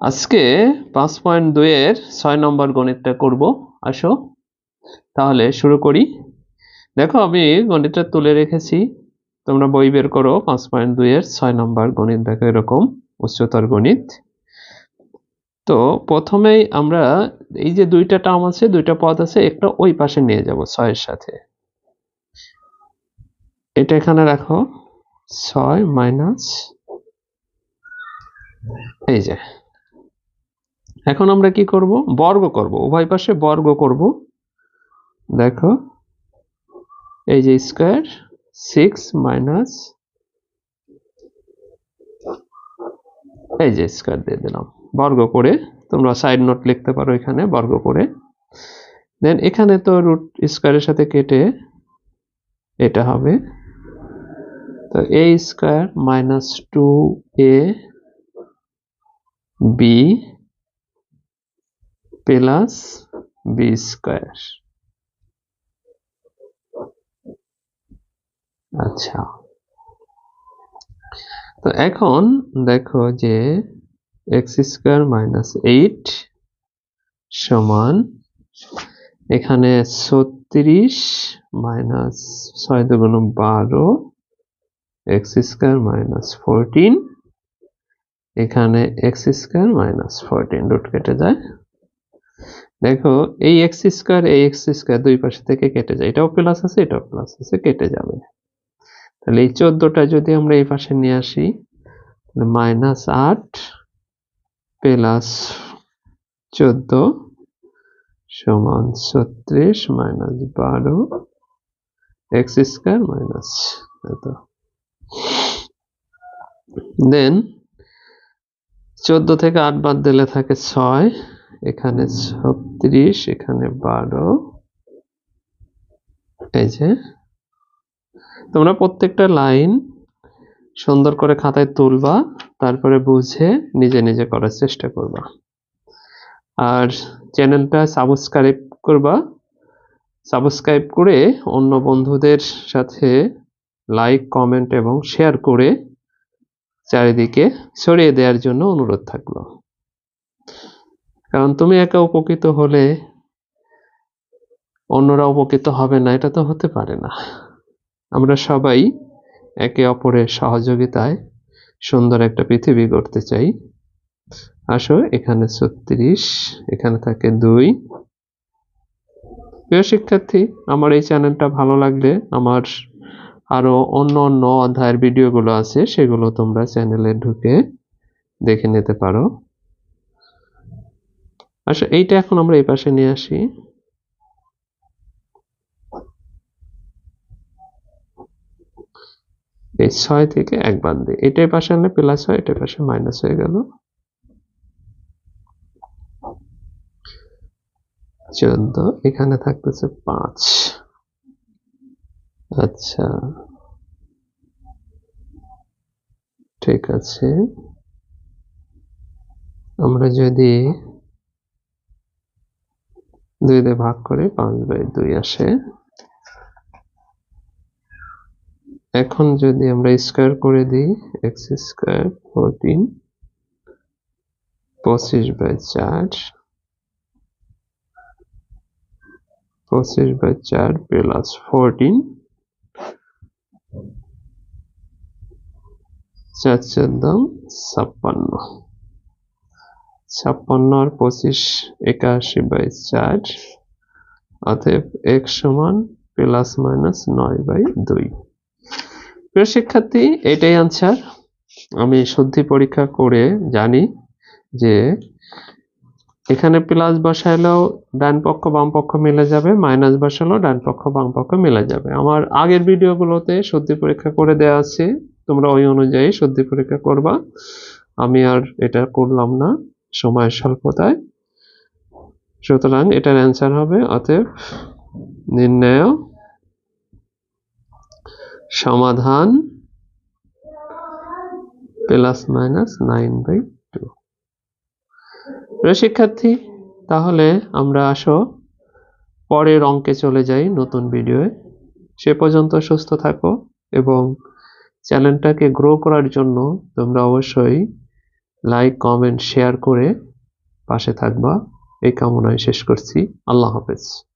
আজকে পাঁচ পয়েন্ট দুইয়ের ছয় নম্বর গণিতটা করব। আসো, তাহলে শুরু করি। দেখো, আমি গণিতটা তুলে রেখেছি। তোমরা বই বের করো, পাঁচ পয়েন্ট দুইয়ের ছয় নম্বর গণিত। দেখো, এরকম উচ্চতর গণিত। তো প্রথমেই আমরা এই যে দুইটা টার্ম আছে, দুইটা পদ আছে, একটা ওই পাশে নিয়ে যাব, ছয়ের সাথে। এটা এখানে রাখো, ছয় মাইনাস, এই যে। এখন আমরা কি করব? বর্গ করব। উভয় পাশে বর্গ করব। দেখো, এই যে স্কোয়ার সিক্স মাইনাস এই যে স্কোয়ার দিয়ে দিলাম। বর্গ করে তোমরা সাইড নোট লিখতে পারো এখানে, বর্গ করে। দেন এখানে তো রুট স্কোয়ারের সাথে কেটে এটা হবে। তো A square minus two A B plus B square. আচ্ছা। তো এখন দেখো যে এক্স স্কোয়ার মাইনাস এইট সমান এখানে ছত্রিশ মাইনাস ছয় দুগুণ বারো এক্স স্কোয়ার মাইনাস ফোরটিন এখানে X square minus fourteen root কেটে যায়। দেখো, এই এক্স স্কোয়ার এই এক্স স্কোয়ার দুই পাশে থেকে কেটে যায়। এটাও প্লাস আছে, এটাও প্লাস আছে, কেটে যাবে। তাহলে এই চোদ্দটা যদি আমরা এই পাশে নিয়ে আসি মাইনাস আট প্লাস চোদ্দ সমান ছত্রিশ মাইনাস বারো এক্স স্কোয়ার মাইনাস এত দেন চোদ্দ থেকে আট বাদ দিলে থাকে ছয় এখানে ছত্রিশ, এখানে বারো। এই যে, তোমরা প্রত্যেকটা লাইন সুন্দর করে খাতায় তুলবা, তারপরে বুঝে নিজে নিজে করার চেষ্টা করবা। আর চ্যানেলটা সাবস্ক্রাইব করবা। সাবস্ক্রাইব করে অন্য বন্ধুদের সাথে লাইক, কমেন্ট এবং শেয়ার করে চারিদিকে ছড়িয়ে দেওয়ার জন্য অনুরোধ থাকল। কারণ তুমি একা উপকৃত হলে অন্যরা উপকৃত হবে না, এটা তো হতে পারে না। আমরা সবাই একে অপরের সহযোগিতায় সুন্দর একটা পৃথিবী গড়তে চাই। আসো, এখানে ছত্রিশ, এখানে থাকে দুই। প্রিয় শিক্ষার্থী, আমার এই চ্যানেলটা ভালো লাগলে আমার আরও অন্য অন্য অধ্যায়ের ভিডিওগুলো আছে, সেগুলো তোমরা চ্যানেলে ঢুকে দেখে নিতে পারো। আচ্ছা এইটা এখন আমরা এই পাশে নিয়ে আসি। এই ছয় থেকে এক বাদ দিই। এটাই পাশে আনলে প্লাস হয় এটার পাশে মাইনাস হয়ে গেল। চোদ্দ, এখানে থাকতেছে পাঁচ। আচ্ছা। ঠিক আছে। আমরা যদি দুই দিয়ে ভাগ করি পাঁচ বাই দুই আসে। এখন যদি আমরা স্কোয়ার করে দিই, এক্স স্কোয়ার ফোরটিন, পঁচিশ বাই চার, পঁচিশ বাই চার প্লাস ফোরটিন, চার চার দাম ছাপ্পান্ন। ছাপ্পান্ন আর পঁচিশ, একাশি বাই চার, অতএব এক সমান প্লাস মাইনাস নয় বাই দুই। প্রিয় শিক্ষার্থী, এটাই আনসার আমি শুদ্ধি পরীক্ষা করে জানি যে এখানে প্লাস বসাইলেও ডান পক্ষ, বাম পক্ষ মিলে যাবে মাইনাস বসালেও ডান পক্ষ, বাম পক্ষ মিলে যাবে। আমার আগের ভিডিওগুলোতে শুদ্ধি পরীক্ষা করে দেওয়া আছে, তোমরা ওই অনুযায়ী শুদ্ধি পরীক্ষা করবা। আমি আর এটা করলাম না। সময়ের স্বল্পতায়। সুতরাং এটার অ্যান্সার হবে, অতএব নির্ণয়, সমাধান plus minus nine by two. শিক্ষার্থী, তাহলে আমরা আসো পরের অঙ্কে চলে যাই নতুন ভিডিওয়ে। সে পর্যন্ত সুস্থ থাকো এবং চ্যানেলটাকে গ্রো করার জন্য তোমরা অবশ্যই লাইক কমেন্ট শেয়ার করে পাশে থাকবা। এই কামনায় শেষ করছি। আল্লাহ হাফেজ।